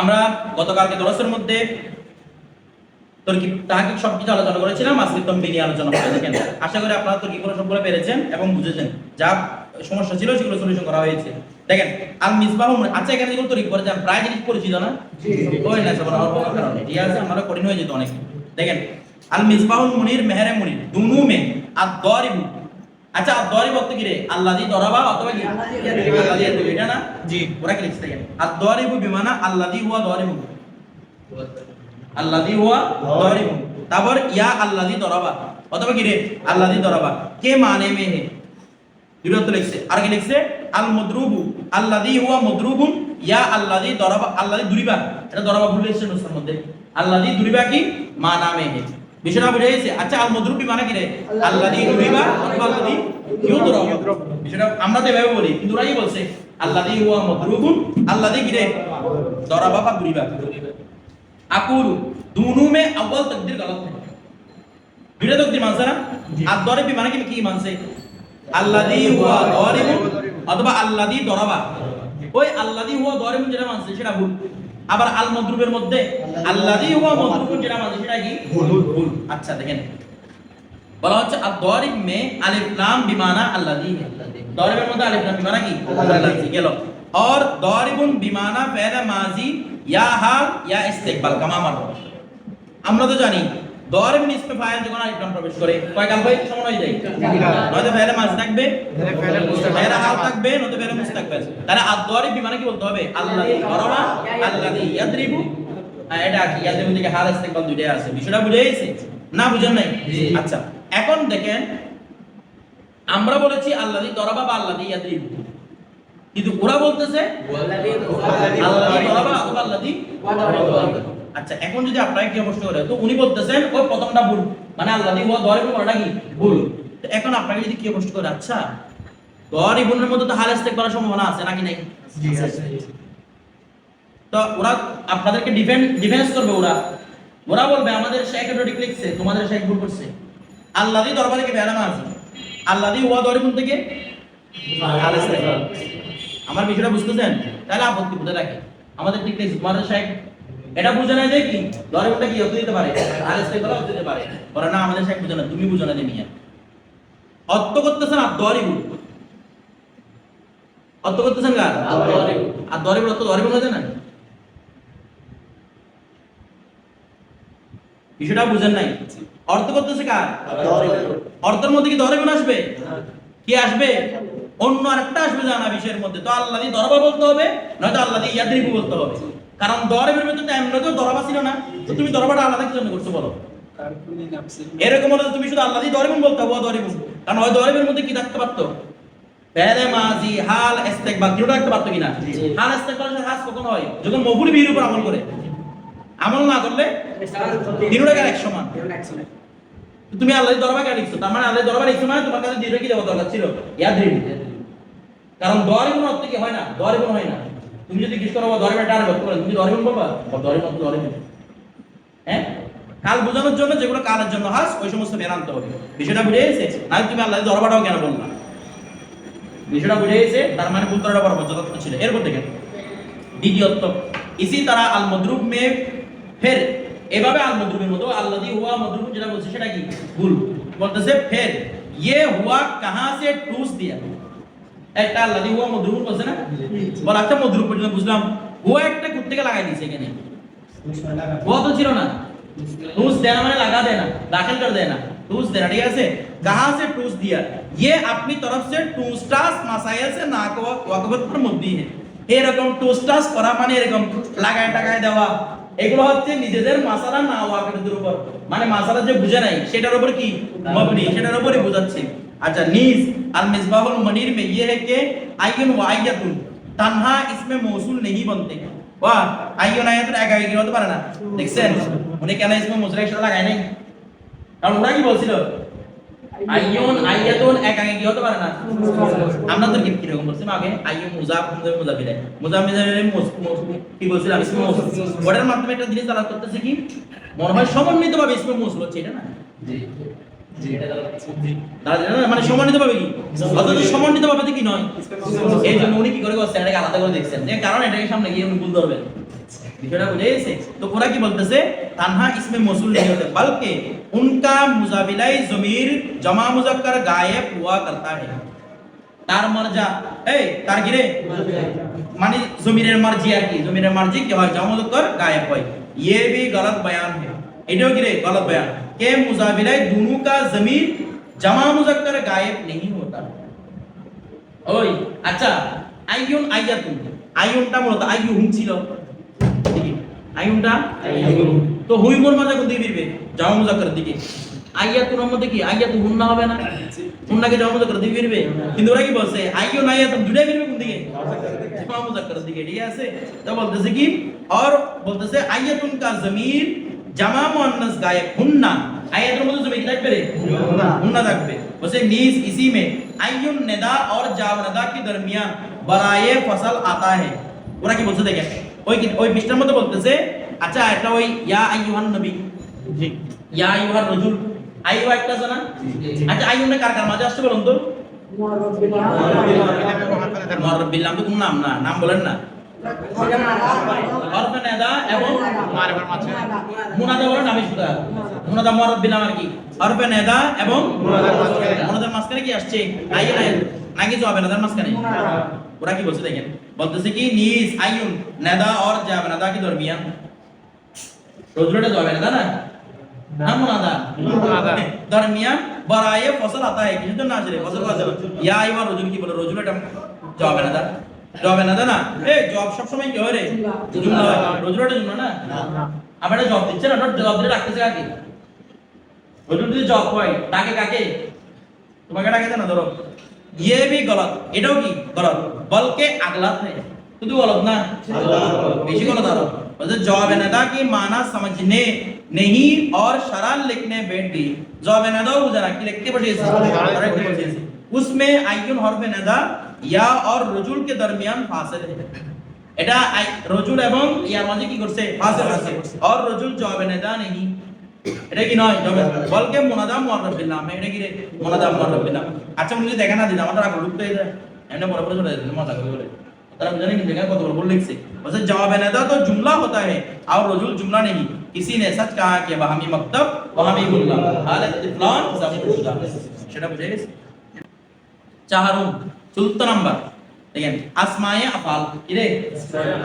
আমরা গতকালকে দরসের মধ্যে তর্কিব তাহাকিক সব কিছু আলোচনা করেছিলাম আজকে তম্বি নিয়ে আলোচনা করে দেখেন। আশা করি আপনারা তর্কিবগুলো সবগুলো পেরেছেন এবং বুঝেছেন যা সমস্যা ছিল সেগুলো সলিউশন করা হয়েছে। দেখেন আল মিসবাহ আচ্ছা এখানে যেগুলো তর্কিব করে প্রায় জিনিস পরিচিত না? ওই না সবার অল্প কারণে ঠিক আছে আমরা কঠিন হয়ে যেত অনেক। দেখেন আল মিসবাহুল মুনির মেহরে মুনির দুনু মে আর দরিবু আচ্ছা অর্থ কি রে? আল্লাদি দরাবা অথবা কি? আল্লাদি ইয়াদরিবু, এটা না? জি ওরা কি দরিবু বিমানা আল্লাদি হুয়া দরিবু আল্লাদি হুয়া তারপর ইয়া আল্লাদি দরাবা অথবা কি রে? আল্লাদি দরাবা কে মানে মে হে? দুটো লিখছে। আর কি লিখছে? আল মদরুবু। আল্লাদি হুয়া মদরুবুন ইয়া আল্লাদি দরাবা আল্লাদি দুরিবা। এটা দরাবা ভুল লিখছে নুসখার মধ্যে। আল্লাদি দুরিবা কি? মা নামে হে। বিষয়টা বুঝে আচ্ছা আল মদরুবি মানে কি রে অথবা আল্লাদি ইউদরাব বিষয়টা আমরা তো এভাবে বলি কিন্তু ওরা কি বলছে আল্লাদি হুয়া মদরুবুন আল্লাদি কি রে দরাবা বা দুরিবা আকুল দুনু মে আউয়াল তাকদীর গলত है দুইটা তাকদীর মানছে না? আর দরিবি মানে কি কি মানছে? আল্লাদি হুয়া দরিবুন অথবা আল্লাদি দরাবা ওই আল্লাদি হুয়া দরিবুন যেটা মানছে সেটা ভুল। আবার আল মদরুবের মধ্যে আল্লাযী হুয়া মাযকুরুন যেটা আমাদের সেটা কি? ভুল ভুল আচ্ছা দেখেন। বলা হচ্ছে আর মে আলিফ লাম বিমানা আল্লাযী দরিবের মধ্যে আলিফ লাম বিমানা কি? আল্লাযী গেল। আর দরিবুন বিমানা ফেল মাজি ইয়া হাল ইয়া ইস্তেকবাল কামা মারবা আমরা তো জানি দরব নিসমে ফাইল যখন আলিফ লাম প্রবেশ করে কয় কাল ভাই সমান হয়ে যায়। হ্যাঁ, হ্যাঁ। নয়তো ফেলে মাছ থাকবে হ্যাঁ, ফেলে হাল থাকবে নয়তো ফেলে মুস্তাকবাল তাহলে আর দরব কি বলতে হবে? আল্লাহ দরবা আল্লাহ ইয়াদরিবু এটা কি? ইয়াদরিবু থেকে হাল ইস্তিকবাল দুইটাই আছে। বিষয়টা বুঝে গেছে? না বুঝেন নাই? আচ্ছা এখন দেখেন আমরা বলেছি দরাবা বা ইয়াদরিবু কিন্তু ওরা বলতেছে আচ্ছা এখন যদি আপনাকে কি প্রশ্ন করে তো উনি বলতেছেন ওই প্রথমটা ভুল। মানে দরিবু কোনটা কি ভুল? এখন আপনাকে যদি কি প্রশ্ন করে আচ্ছা দরিবুনের মধ্যে তো হাল ইস্তেক করার সম্ভাবনা আছে নাকি নাই? তো ওরা আপনাদেরকে ডিফেন্ড ডিফেন্স করবে ওরা। ওরা বলবে আমাদের শেখ এডোটিক লিখছে তোমাদের শেখ ভুল করছে। আল্লাদি দরবার থেকে বেড়ানো আছে। আল্লাদি ওয়া দরিবুন থেকে? আমার বিষয়টা বুঝতেছেন? তাহলে আপত্তি বুঝে রাখে? আমাদের ঠিক লিখছে তোমাদের শেখ এটা বুঝে না যে কি? দরিবুনটা কি হতে দিতে পারে? হাল ইস্তেক করা দিতে পারে। ওরা না আমাদের শেখ বুঝে না তুমি বুঝো না যে মিয়া। অর্থ করতেছেন আর দরিবুন অর্থ করতেছেন কার? আর দরিবুন অর্থ দরিবুন হতে না? বিষয়টা বুঝেন নাই। অর্থ করতেছে কার? অর্থের মধ্যে কি দরিবুন আসবে? কি আসবে? অন্য আরেকটা আসবে জানা বিষয়ের মধ্যে। তো আল্লাহ দিয়ে দরবা বলতে হবে নয়তো আল্লাহ দিয়ে ইয়াদরিবু বলতে হবে। কারণ দরবের মধ্যে তো এমনিতেও দরবা ছিল না। তো তুমি দরবাটা আলাদা কি জন্য করছ বলো? এরকম হলে তুমি শুধু আল্লাহ দিয়ে দরিবুন বলতে হবে দরিবুন কারণ ওই দরিবের মধ্যে কি থাকতে পারতো? পেলে মাজি হাল ইস্তেকবাল দুটো থাকতে পারতো কিনা? হাল ইস্তেকবালের সাথে হাস কখন হয়? যখন মফুল বিহির উপর আমল করে। আমল না করলে এক সমান। তুমি আল্লাহর দরবার কেন লিখছো, তার মানে আল্লাহর দরবার লিখছো মানে তোমার কাছে দৃঢ় কি দেওয়া দরকার ছিল? কারণ দরিবুন অর্থ কি হয় না? দরিবুন হয় না। তুমি যদি কিছু করো দরিবের টার করতে পারো তুমি দরিবুন বলবা দরিবুন অর্থ দরিবুন হ্যাঁ? কাল বোঝানোর জন্য যেগুলো কালের জন্য হাস ওই সমস্ত মেনে আনতে হবে। বিষয়টা বুঝে গেছে না তুমি আল্লাহর দরবারটাও কেন বললা বিষয়টা বুঝে গেছে তার মানে করাটা বড় যথার্থ ছিল। এরপর দেখেন, দ্বিতীয়ত, ইসি তারা আল মদরুব মে ফের এভাবে আল মদরুবের মতো আল্লাদি হুয়া মদরুব যেটা বলছে সেটা কি ভুল বলতেছে ফের ইয়ে হুয়া কাহা সে টুস দিয়া একটা আল্লাদি হুয়া মদরুব বলছে না বল আচ্ছা মদরুব পর্যন্ত বুঝলাম হুয়া একটা কুত্তেকে লাগাই দিয়েছে এখানে হুয়া তো ছিল না टूस देना मैंने लगा देना दाखिल कर देना टूस देना ठीक है कहां से टूस दिया ये अपनी तरफ से टूस्टास मसाइल से नाकवत पर मुद्दी है এরকম টুস্টাস করা মানে এরকম লাগায় টাকায় দেওয়া এগুলো হচ্ছে নিজেদের মাসালা না ওয়াকিদের উপর মানে মাসালা যে বুঝে নাই, সেটার উপর কি মবনি? সেটার উপরই বোঝাচ্ছে। আচ্ছা নিজ আল মিসবাহুল মনির মে ইয়ে হে কে, আইয়ুন ওয়া আইয়াতুন। তানহা ইসমে মৌসুল নেহি বনতে। ওয়া আইন আয়াতুন একা একা হতে পারে না? দেখছেন? উনি কেন ইসমে মৌসুল সেটা লাগায় নাই? কারণ ওরা কি বলছিল? আইয়ন আয়াতুন একা একা হতে পারে না আমরা তো কি রকম বলছিলাম আগে আইয়ন মুজাফ মুজাফ কি বলছিলাম ইসমে মৌসুল ওটার মাধ্যমে একটা জিনিস আলাদা করতেছে কি মনে হয় সমন্বিত ভাবে ইসমে মৌসুল হচ্ছে এটা না মানে সমন্বিত ভাবে কি সমন্বিত ভাবে কি নয় এই জন্য উনি কি করে করছেন এটাকে আলাদা করে দেখছেন কারণ এটাকে সামনে গিয়ে উনি ভুল ধরবেন বিষয়টা বুঝে গেছে তো ওরা কি বলতেছে তানহা ইসমে মসুল नहीं होते बल्कि उनका मुजाबिलाई जमीर जमा मुजक्कर गायब हुआ करता है তার মর্জা এই তার কি রে মানে জমিরের মার্জি আর কি জমিরের মার্জি কি হয় জমা মুজক্কর গায়েব হয় ये भी गलत बयान है এটাও কি রে गलत बयान के मुजाबिलाई दोनों का जमीर जमा मुजक्कर गायब नहीं होता ওই আচ্ছা আইয়ুন আইয়াতুন আইয়ুনটা মূলত আইয়ুহুম ছিল আইউনটা তো হুইমোর মাঝে কোন দিয়ে দিবে জামা মুজাক্কার দিকে। আইয়াতুর মধ্যে কি? আইয়াতু হুন্না হবে না? হুন্নাকে জামা মুজাক্কার দিয়ে ফিরবে? কিন্তু ওরা কি বলছে? আইয়ুন আইয়াতু দুটাই ফিরবে কোন দিকে? জামা মুজাক্কার দিকে। ঠিক আছে? তো বলতেছে কি? আর বলতেছে আইয়াতুন কা জামির জামা মুআন্নাস গায়েব হুন্না। আয়াতের মধ্যে জমি থাকবে রে? হুন্না। থাকবে। বলছে নিজ ইসি মে আইয়ুন নেদা আর জাম নেদা কি দরমিয়ান? বরায়ে ফসল আতা হে ওরা কি বলছে দেখেন? ওই ওই পৃষ্ঠার মধ্যে বলতেছে আচ্ছা এটা ওই ইয়া আইয়ুহান নবী। জি। ইয়া আইয়ুহার রাজুল। আইয়ু একটা আছে না? আচ্ছা আইয়ুনে কার কার? মাঝে আসছে বলুন তো। নাম কোন নাম না নাম বলেন না। এবং মুনাদা বলেন আমি শুধু মুনাদা মুরাব্বিল নাম আর কি? নেদা এবং মুনাদার মাঝখানে। কি আসছে? আইয়ুন নাকি জবাবে নেদার মাঝখানে? ওরা কি বলছে দেখেন? বলতেছে কি নিজ আইন নাদা অর যাবে নাদা কি দরমিয়া হ্যাঁ? রোজরোটে যাবে নাদা না? জব সব সময় আমরা এটা জব দিচ্ছে না জব দিয়ে রাখতেছে কাকে? যদি জব হয় তাকে কাকে? তোমাকে ডাকে না ধরো। ये भी गलत এটাও কি गलत बल्कि अगलत है শুধু गलत না বেশি गलत आ रहा मतलब जवाब नदा की माना समझने नहीं और शराल लिखने बैठ गई जवाब नदा हो जरा कि लिखते बजे उसमें आयन हरफ नदा या और रजुल के दरमियान फासिल है এটা আই- রজুল এবং ইয়ার মাঝে কি করছে ফাসিল আছে আর রজুল জবাব নদা নেই এটা কি নয়? বলকে মোনাদাম মোয়ারফ দিলাম এটা কি রে? মোনাদাম মোয়ারফ দিলাম আচ্ছা মনে দেখা না দিন আমাদের আগে লুকতে এমনি বড় বড় চলে যাচ্ছে মজা করে বলে। তারা বুঝানি কি দেখা কত বড় বড় লিখছে। বলছে, জবাব নেদা তো জুমলা হতা হে, আর রজুল জুমলা নেই किसी ने सच कहा कि वहमी मकतब वहमी गुल्ला हालत इफ्लान जमूदा সেটা বুঝে গেছে? চাহারুম চতুর্থ নাম্বার। দেখেন, আসমায়ে আফাল। কি রে?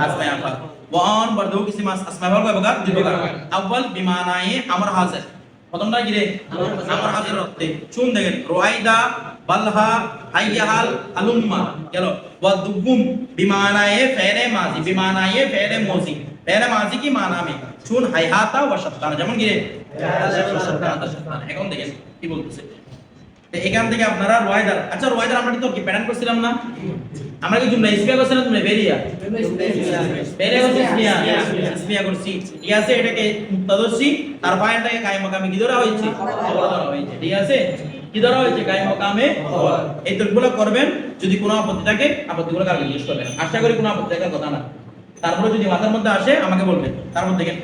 আসমায়ে আফাল। ওয়ান বর্দু কিসি মাস আসমায়ে আফাল কয় প্রকার দুই প্রকার আউয়াল বিমানায়ে আমর হাজির প্রথমটা কি রে আমর হাজির অর্থে চুন দেখেন রুয়াইদা বালহা হাইয়াহাল আলুম্মা গেল ওয়া দুগুম বিমানায়ে ফেলে মাজি বিমানায়ে ফেলে মোজি ফেলে মাজি কি মানা মে চুন হাইহাতা ওয়া শাত্তানা যেমন কি রে এখন দেখেন কি বলতেছে তো এখান থেকে আপনারা রোয়াইদার আচ্ছা রোয়াইদার আমরা তো কি প্যাটার্ন করছিলাম না আমরা কি জুমলা ইসমিয়া করছিলাম তুমি বেরিয়া বেরিয়া করছি ইসমিয়া ইসমিয়া করছি ঠিক আছে এটাকে মুক্তাদর্শী তার ফাইলটাকে কায়ে মাকামে কি ধরা হয়েছে খবর ধরা হয়েছে ঠিক আছে কি ধরা হয়েছে কায়ে মাকামে খবর এই তরগুলো করবেন যদি কোনো আপত্তি থাকে আপত্তিগুলো কালকে জিজ্ঞেস করবেন আশা করি কোনো আপত্তি থাকার কথা না তারপরে যদি মাথার মধ্যে আসে আমাকে বলবেন তারপর দেখেন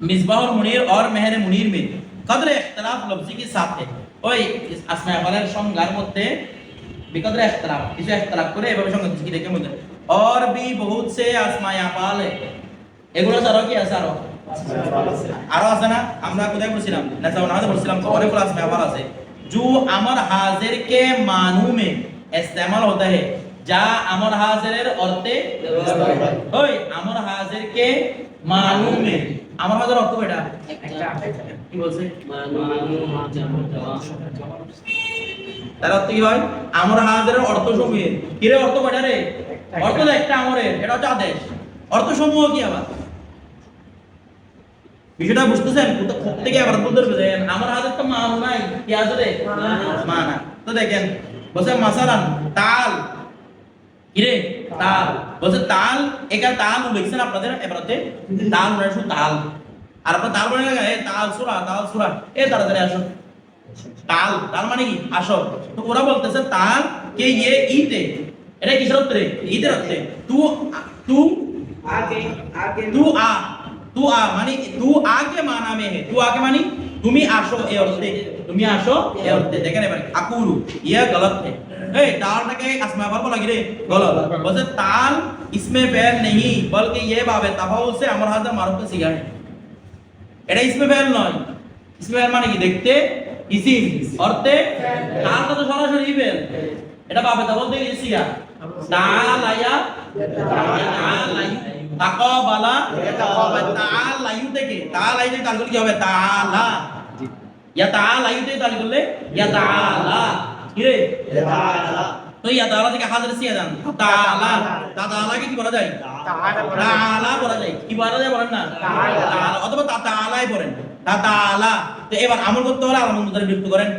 मिसबाह और मुनीर और मेहर मुनीर में कदर इख्तलाफ लफ्जी के साथ है ওই আসমা আফালের সংজ্ঞার মধ্যে বিকদর ইখতলাফ কিছু ইখতলাফ করে এভাবে সংজ্ঞা দিচ্ছি দেখে মধ্যে और भी बहुत से आसमा আফাল है এগুলো ছাড়াও কি আছে আরো আরো আছে না আমরা কোথায় পড়ছিলাম নেতা নামাজে পড়ছিলাম তো অনেকগুলো আসমা আফাল আছে जो अमर हाजिर के मानू में इस्तेमाल होता है যা আমর হাজিরের অর্থে ওই আমর হাজিরকে মালুমে আমার হাজির অর্থ কয়টা কি হয়? আমর হাজিরের অর্থ সমূহে। কি রে অর্থ কয়টা রে? অর্থ একটা আমরের, এটা হচ্ছে আদেশ। অর্থ সমূহ কি আবার? বিষয়টা বুঝতেছেন? থেকে আবার আমার হাতের তো মান নাই, কি আছে রে? মানা তো দেখেন, বলছে মাসালান, তাল। কিরে? তাল। বলছে তাল, এখানে তাল লিখছেন আপনাদের এবারতে তাল মানে শুধু তাল। আরাফাত তাল মানে না তাল সুরা তাল সুরা এ তাড়াতাড়ি আসো তাল তাল মানে কি আসো তো ওরা বলতেছে তাল কে ইয়ে ইতে এটা কিসের অর্থে ইতে অর্থে তু তু আগে আগে তু আ তু আ মানে তু আগে মানা মে হে তু আগে মানে তুমি আসো এ অর্থে তুমি আসো এ অর্থে দেখেন এবার আকুলু ইয়া গলত হে এই তালটাকে আসমা বল বলা গিরে গলত বলছে তাল ইসমে ফেল নেই বলকে ইয়ে বাবে তাফাউল সে আমার হাতে মারুফ সিগা হে এটা ইসমে ফেল নয়। ইসমে ফেল মানে কি? দেখতে ইসিম অর্থে তালটা তো সরাসরি ফেল? এটা বাবে তা বলতে তালায়া তালাইু তাকাবালা তালাইু থেকে তালাই থেকে কি হবে? তালা ইয়া তালাইু থেকে তাল করলে? ইয়া তালা কি রে? তো ইয়া তালা থেকে হাজার সিয়া তালা তালাকে কি বলা যায়? এবার আমল করতে হলে আলামত মুদারে বিভক্ত করেন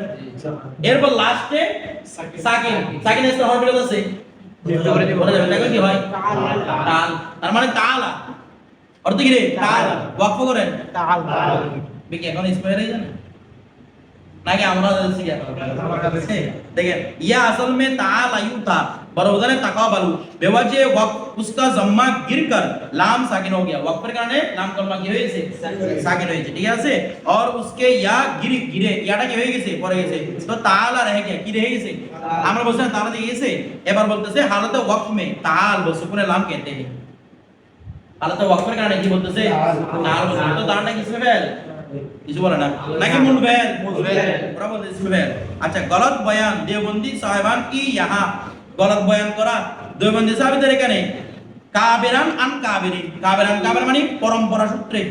এরপর লাস্টে সাকিন সাকিন এর হরফ মিলাদ আছে কি হয় তার মানে তাআলা অর্থ কি রে তাআলা ওয়াকফ করেন তাআলা বিকে এখন স্পেয়ার হয়ে নাকি আমরা দেখেন ইয়া আসল মে তাআলা ইউতা तालायु था बरोदर तकाबलु बेवजह वक्त उसका जम्मा गिरकर लाम साकिन हो गया वक्त पर কারণে লাম কলমা কি হয়েছে সাকিন হয়েছে ঠিক আছে और उसके या गिर गिरे ইয়াটা কি হয়ে গেছে পড়ে গেছে তো তালা রহে গিয়া কি রহে গেছে আমরা বলছিলাম তালা দিয়ে গেছে এবার বলতেছে হালতে ওয়াকফ में ताल व सुकून लाम कहते हैं হালতে ওয়াকফের কারণে কি বলতেছে তাল বলতেছে তো তালটা কিসমে ফেল কিছু বলে না নাকি মূল ফেল ওরা বলতে ইসমে ফেল আচ্ছা গলত বয়ান দেওবন্দি সাহেবান কি ইহা গলত বয়ান করা দেওবন্দি সাহেবদের এখানে কাবেরান আন কাবেরিন কাবেরান কাবের মানে পরম্পরা সূত্রে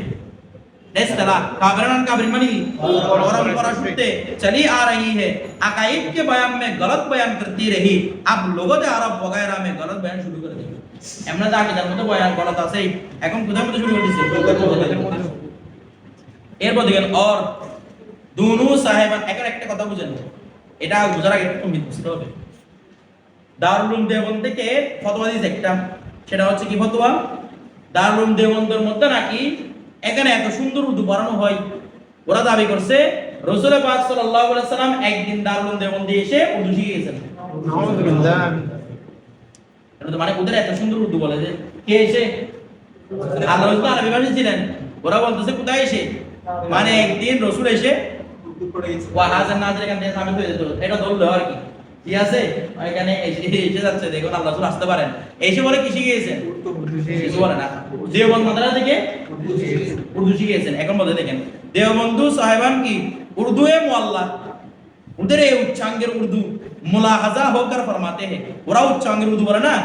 इस्तेला काबरन अन काबरिन मानी परंपरा सूत्रे चली आ रही है अकाइद के बयान में गलत बयान करती रही अब लोगों ने अरब वगैरह में गलत बयान शुरू कर दिया এমন দা কি তার মধ্যে বয়ান গলত আছে এখন কোথায় মধ্যে শুরু করে দিছে এরপর দেখেন অর দুনু সাহেবান এখন একটা কথা বুঝেন এটা বুঝার আগে একটু বুঝতে হবে দারুল উলুম দেওবন্দ থেকে ফতোয়া দিয়েছে একটা। সেটা হচ্ছে কি ফতোয়া? দারুল উলুম দেওবন্দের মধ্যে নাকি এখানে এত সুন্দর উর্দু পড়ানো হয়। ওরা দাবি করছে রসুল পাক সাল্লাল্লাহু আলাইহি সাল্লাম একদিন দারুল উলুম দেওবন্দে এসে উর্দু শিখে গেছেন এটা তো মানে ওদের এত সুন্দর উর্দু বলে যে কে এসে? আল্লাহ রসুল আরবি ভাষী ছিলেন। ওরা বলতেছে কোথায় এসে? মানে একদিন রসুল এসে ওয়াহাজান নাজের এখান থেকে সামিল হয়ে যেত। এটা ধরলো আর কি। ঠিক আছে? এসে যাচ্ছে, দেখুন, আল্লাহ আসতে পারেন। এসে বলে কি শিখিয়েছেন? মাদ্রাসা থেকে উর্দু শিখিয়েছেন। এখন দেখেন, দেওবন্ধু সাহেবান কি? উর্দু এ ওদের এই উচ্চাঙ্গের উর্দু ফরমাতে হে। ওরা উচ্চাঙ্গের উর্দু বলে না?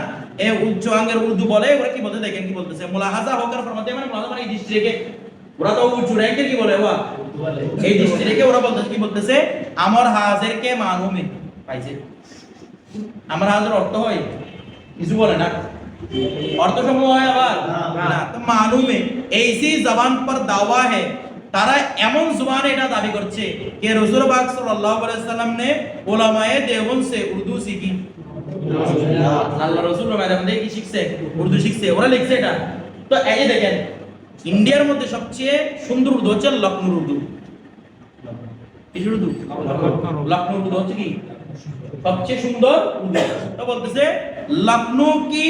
এ উচ্চাঙ্গের উর্দু বলে, ওরা কি বলতে দেখেন, কি বলতেছে? মুলাহাজা হোকর ফরমাতে মানে মানে ওরা তো উঁচু কি বলে ওয়া? এই ওরা বলতেছে, কি বলতেছে? আমার হাজের কে মানুমে পাইছে। আমার হাতের অর্থ হয় কিছু বলে না? অর্থ সম্ভব হয় আবার এইসি জবান পর দাওয়া তারা এমন জুবানে এটা দাবি করছে যে রসুল বাগ সাল্লাম নে সে উর্দু শিখি আল্লাহ রসুল ম্যাডাম কি শিখছে উর্দু শিখছে ওরা লিখছে এটা। তো এই যে দেখেন ইন্ডিয়ার মধ্যে সবচেয়ে সুন্দর উর্দু হচ্ছে লখনৌর উর্দু। কিসের উর্দু? লখনৌর উর্দু হচ্ছে কি? সবচেয়ে সুন্দর উর্দু তো বলতেছে লখনৌ কি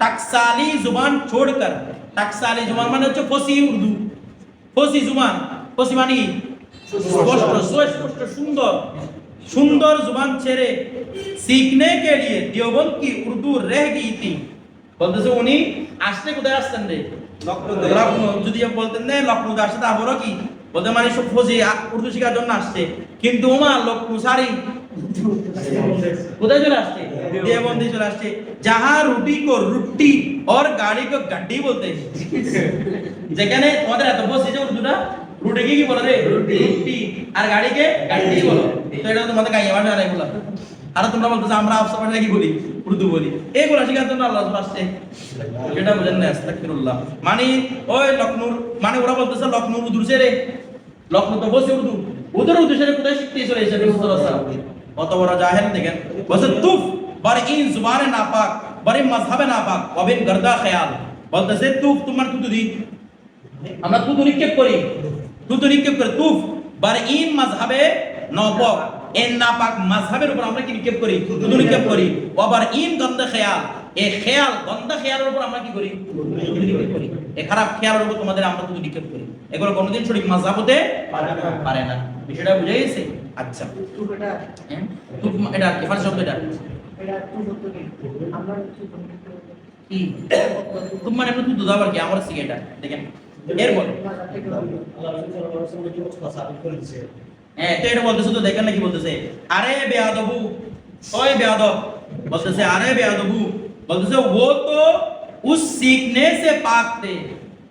टकसाली जुबान छोड़कर टकसाली जुबान মানে হচ্ছে ফসি উর্দু ফসি जुबान ফসি মানে কি স্পষ্ট সুস্পষ্ট সুন্দর সুন্দর जुबान ছেড়ে सीखने के लिए देवबंद की उर्दू रह गई थी বলতেছে উনি আসতে কোথায় আসতেন রে লখনৌ যদি বলতেন না লখনৌতে আসতে তারপরও কি বলতে মানে সব ফসি উর্দু শেখার জন্য আসছে কিন্তু ওমা লখনৌ সারি কোথায় চলে আসছে? চলে আসছে। যাহা রুটি কো রুটি আর গাড়ি কো বলতে। যেখানে তোমাদের এত বসে যে উর্দুটা কি বলো রে? রুটি। আর বলো। তো এটা তোমাদের আর তোমরা বলতেছো আমরা আফসা বলি? উর্দু বলি। জন্য আল্লাহ আসছে। এটা বুঝেন না আস্তাকফিরুল্লাহ মানে ওই মানে ওরা বলতেছে লখনৌর উদুর রে লখনৌ তো বসে উর্দু ওদের উদ্দেশ্যে কোথায় শিখতে চলে এসে কত বড় জাহেল দেখেন বলছে তুফ বার ইন জুবানে নাপাক বারে মাযহাবে নাপাক ওয়াবিন গর্দা খেয়াল। বলতেছে তুফ তোমার তুতু দি আমরা তুতু নিক্ষেপ করি। তুতু নিক্ষেপ করি। তুফ বার ইন মাযহাবে নপাক। এন নাপাক মাযহাবের উপর আমরা কি নিক্ষেপ করি? তুতু নিক্ষেপ করি। ওয়াবার ইন গর্দা খেয়াল। এই খেয়াল গন্ধা খেয়ালের উপর আমরা কি করি? করি। এই খারাপ খেয়ালের উপর তোমাদের আমরা শুধু নিক্ষেপ করি। এগুলো কোনোদিন সঠিক মাঝাব হতে পারে না। বিষয়টা বুঝে গেছে? আচ্ছা হ্যাঁ? তুক- এটা এফার শব্দ এটা কি তুমি মানে একটু দুধ আবার কি আমার সিগে এটা দেখেন এরপর হ্যাঁ তো এটা বলতেছে তো দেখেন না কি বলতেছে আরে বেয়াদবু ওই বেয়াদব বলতেছে আরে বেয়াদবু বলতেছে ও তো उस सीखने से पाक थे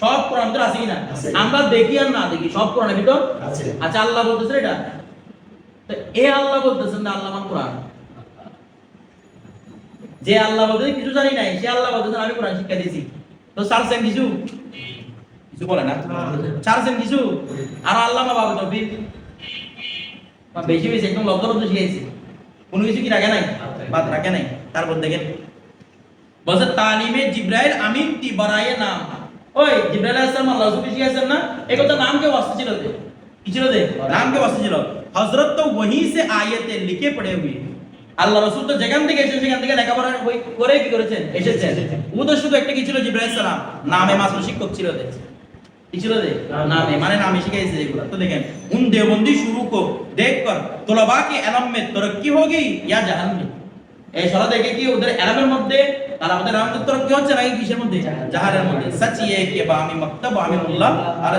সব কোরআন ভিতর আছে। কিনা আমরা দেখি আর না দেখি সব কোরআনের ভিতর আছে। আচ্ছা আল্লাহ বলতেছে এটা? তো এ আল্লাহ বলতেছেন না আল্লাহ মান কোরআন। যে আল্লাহ বলতে কিছু জানি নাই সে আল্লাহ বলতেছেন আমি কোরআন শিক্ষা দিয়েছি। তো ছাড়ছেন কিছু? কিছু বলে না? ছাড়ছেন কিছু? আর আল্লাহ মা বাবা তফিক। বেশি বেশি একদম লব্ধ লব্ধ শিখেছে কোনো কিছু কি রাখে নাই? বাদ রাখে নাই। তারপর দেখেন বলছে তালিমে জিব্রাইল আমিন তি বারায়ে নাম। ওই জিব্রাইল আলাইহিস সালাম আল্লাহ রসুল জিজ্ঞাসেন না? এই কথা নাম কে ওয়াস্তে ছিল দে কি ছিল দে নামকে ওয়াস্তে ছিল হযরত তো ওহি সে আয়াতে লিখে পড়ে হুই আল্লাহ রাসূল তো যেখান থেকে এসেছে সেখান থেকে লেখাপড়া করে কি করেছেন? এসেছেন। ও তো শুধু একটা কি ছিল জিব্রাইল সালাম? নামে মাত্র শিক্ষক ছিল দে কি ছিল দে নামে মানে নামে শিখাইছে এগুলো। তো দেখেন উন দেবন্দি শুরু কো দেখ কর তোলাবা কি এলম মে তরক্কি হোগি ইয়া জাহান্নাম এই সরা দেখে কি ওদের এলমের মধ্যে তাহলে আমাদের রামায়ণের তরফ কি হচ্ছে? নাকি কিসের মধ্যে? জাহারের মধ্যে। সাচিয়ে কে বা আমি মক্তব আমি মোল্লা আর